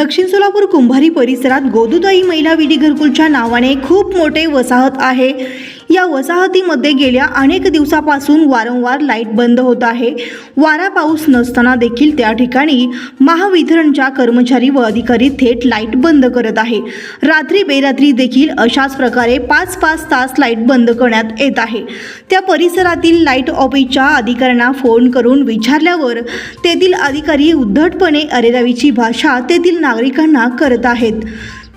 दक्षिण सोलापूर कुंभारी परिसरात गोदुताई महिला विडी घरकुलच्या नावाने खूप मोठे वसाहत आहे. या वसाहतीमध्ये गेल्या अनेक दिवसापासून वारंवार लाइट बंद होत आहे. वारा पाऊस नसताना देखील त्या ठिकाणी महावितरणच्या कर्मचारी व अधिकारी थेट लाइट बंद करत आहे. रात्री बेरात्री देखील अशाच प्रकारे पाच पाच तास लाइट बंद करण्यात येत आहे. त्या परिसरातील लाइट ऑफिसच्या अधिकाऱ्यांना फोन करून विचारल्यावर तेथील अधिकारी उद्धटपणे अरेरावीची भाषा तेथील नागरिकांना करत आहेत.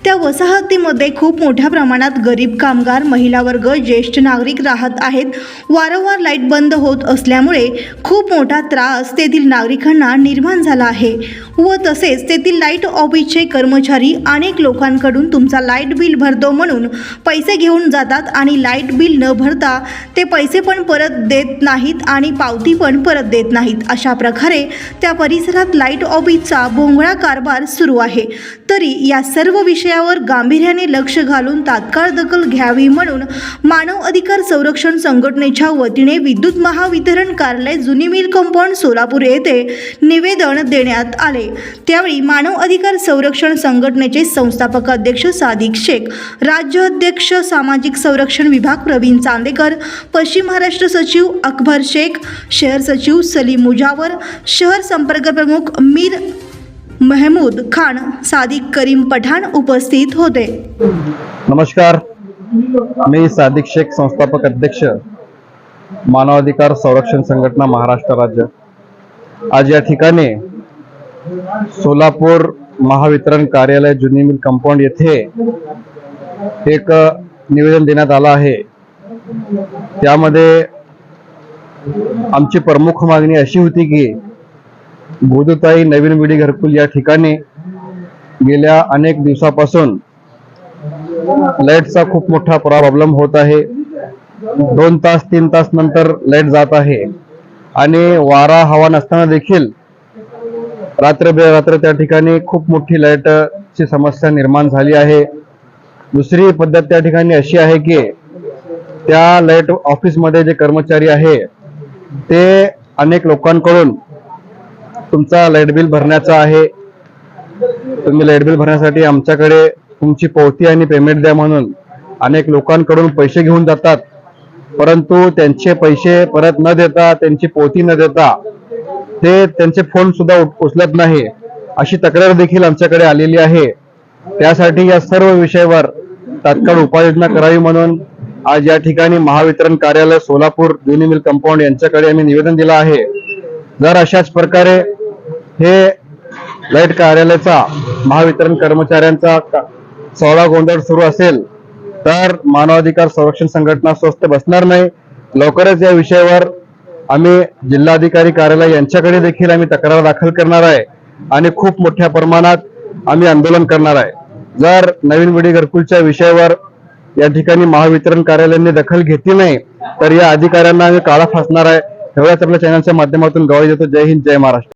त्या वसाहतीमध्ये खूप मोठ्या प्रमाणात गरीब कामगार महिला वर्ग ज्येष्ठ नागरिक राहत आहेत. वारंवार लाइट बंद होत असल्यामुळे खूप मोठा त्रास तेथील नागरिकांना निर्माण झाला आहे. व तसेच तेथील लाइट ऑफिसचे कर्मचारी अनेक लोकांकडून तुमचा लाइट बिल भरतो म्हणून पैसे घेऊन जातात आणि लाइट बिल न भरता ते पैसे पण परत देत नाहीत आणि पावती पण परत देत नाहीत. अशा प्रकारे त्या परिसरात लाइट ऑफिसचा भोंगळा कारभार सुरू आहे. तरी या सर्व विषयावर गांभीर्याने लक्ष घालून तात्काळ दखल घ्यावी म्हणून मानव अधिकार संरक्षण संघटनेच्या वतीने विद्युत महावितरण कार्यालय जुनी मिल कंपाऊंड सोलापूर येथे निवेदन देण्यात आले. त्यावेळी मानव अधिकार संरक्षण संघटनेचे संस्थापक अध्यक्ष सादिक शेख राज्य अध्यक्ष सामाजिक संरक्षण विभाग प्रवीण चांदेकर पश्चिम महाराष्ट्र सचिव अकबर शेख शहर सचिव सलीम मुजावर शहर संपर्क प्रमुख मीर महमूद खान सादिक करीम पठाण उपस्थित होते. नमस्कार. मी सादिक शेख संस्थापक अध्यक्ष मानवाधिकार संरक्षण संघटना महाराष्ट्र राज्य. आज या ठिकाणी सोलापूर महावितरण कार्यालय जुनी मिल कंपाऊंड येथे एक निवेदन देण्यात आलं आहे. त्यामध्ये आमची प्रमुख मागणी अशी होती की गोदताई नवीन विडी घरकुल या ठिकाणी गेल्या अनेक दिवसापासून लाईटचा खूप मोठा प्रॉब्लेम होत आहे. दोन तास तीन तास नंतर लाइट जात आहे. आणि वारा हवा नसताना देखील रात्र बेरात्र त्या ठिकाणी खूप मोठी लाईटची समस्या निर्माण झाली आहे. दुसरी पद्धत त्या ठिकाणी अशी आहे की त्या लाइट ऑफिसमध्ये जे कर्मचारी आहे ते अनेक लोकांकडून तुमचा लाइट बिल भरण्याचा आहे. तुम्ही लाइट बिल भरण्यासाठी आमच्याकडे तुमची पावती आणि पेमेंट द्या म्हणून अनेक लोकांकडून पैसे घेऊन जातात. परंतु त्यांचे पैसे परत न देता त्यांची पोती न देता ते त्यांचे फोन सुद्धा उचलत नाही. अशी तक्रार देखील आमच्याकडे आलेली आहे. त्यासाठी या सर्व विषयावर तात्काळ उपाययोजना करावी म्हणून आज या ठिकाणी महावितरण कार्यालय सोलापूर जुनी मिल कंपाऊंड यांच्याकडे आम्ही निवेदन दिलं आहे. जर अशाच प्रकारे हे लाइट कार्यालयाचा महावितरण कर्मचाऱ्यांचा सोहळा गोंधळ सुरू असेल तर मानवाधिकार संरक्षण संघटना स्वस्थ बसणार नाही. लवकरच या विषयावर आम्ही जिल्हाधिकारी कार्यालय यांच्याकडे देखील आम्ही तक्रार दाखल करणार आहे आणि खूप मोठ्या प्रमाणात आम्ही आंदोलन करणार आहे. जर नवीन विडी घरकुलच्या विषयावर या ठिकाणी महावितरण कार्यालयाने दखल घेतली नाही तर या अधिकाऱ्यांना आम्ही काळा फासणार आहे. एवढ्याच आपल्या चॅनलच्या माध्यमातून. गवाही देतो. जय हिंद जय महाराष्ट्र.